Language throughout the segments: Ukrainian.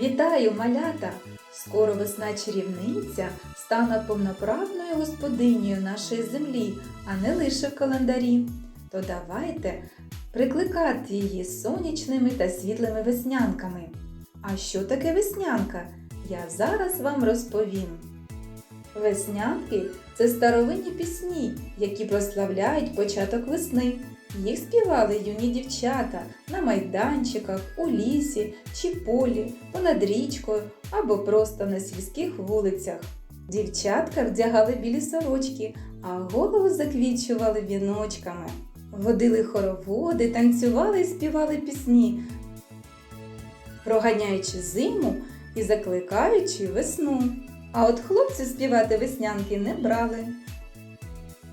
Вітаю, малята! Скоро весна чарівниця стане повноправною господинею нашої землі, а не лише в календарі. То давайте прикликати її сонячними та світлими веснянками. А що таке веснянка? Я зараз вам розповім. Веснянки це старовинні пісні, які прославляють початок весни. Їх співали юні дівчата на майданчиках, у лісі чи полі, понад річкою або просто на сільських вулицях. Дівчатка вдягали білі сорочки, а голову заквічували віночками. Водили хороводи, танцювали і співали пісні, проганяючи зиму і закликаючи весну. А от хлопці співати веснянки не брали.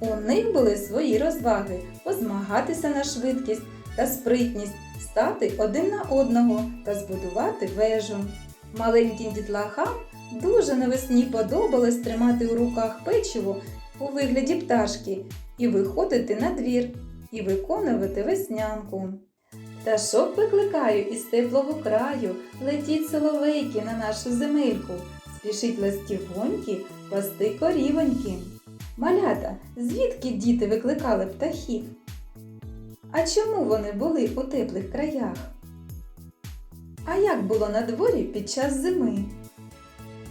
У них були свої розваги позмагатися на швидкість та спритність, стати один на одного та збудувати вежу. Маленьким дітлахам дуже навесні подобалось тримати у руках печиво у вигляді пташки і виходити на двір, і виконувати веснянку. Пташок викликаю із теплого краю, летіть соловейки на нашу земельку, спішить ластівоньки пасти корівоньки. Малята, звідки діти викликали птахів? А чому вони були у теплих краях? А як було на дворі під час зими?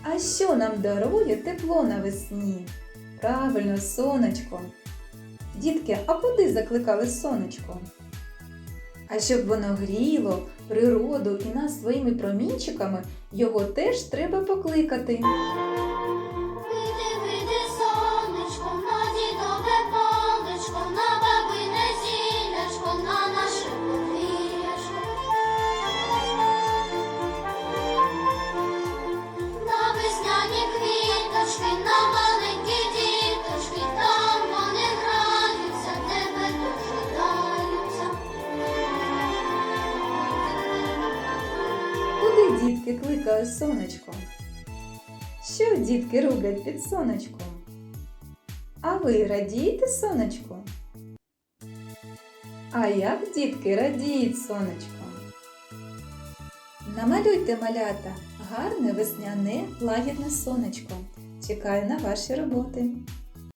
А що нам дарує тепло навесні? Правильно, сонечко. Дітки, а куди закликали сонечко? А щоб воно гріло природу і нас своїми промінчиками, його теж треба покликати. Дітки кликали сонечко? Що дітки роблять під сонечком? А ви радієте сонечку? А як дітки радіють сонечко? Намалюйте малята гарне весняне лагідне сонечко. Чекаю на ваші роботи.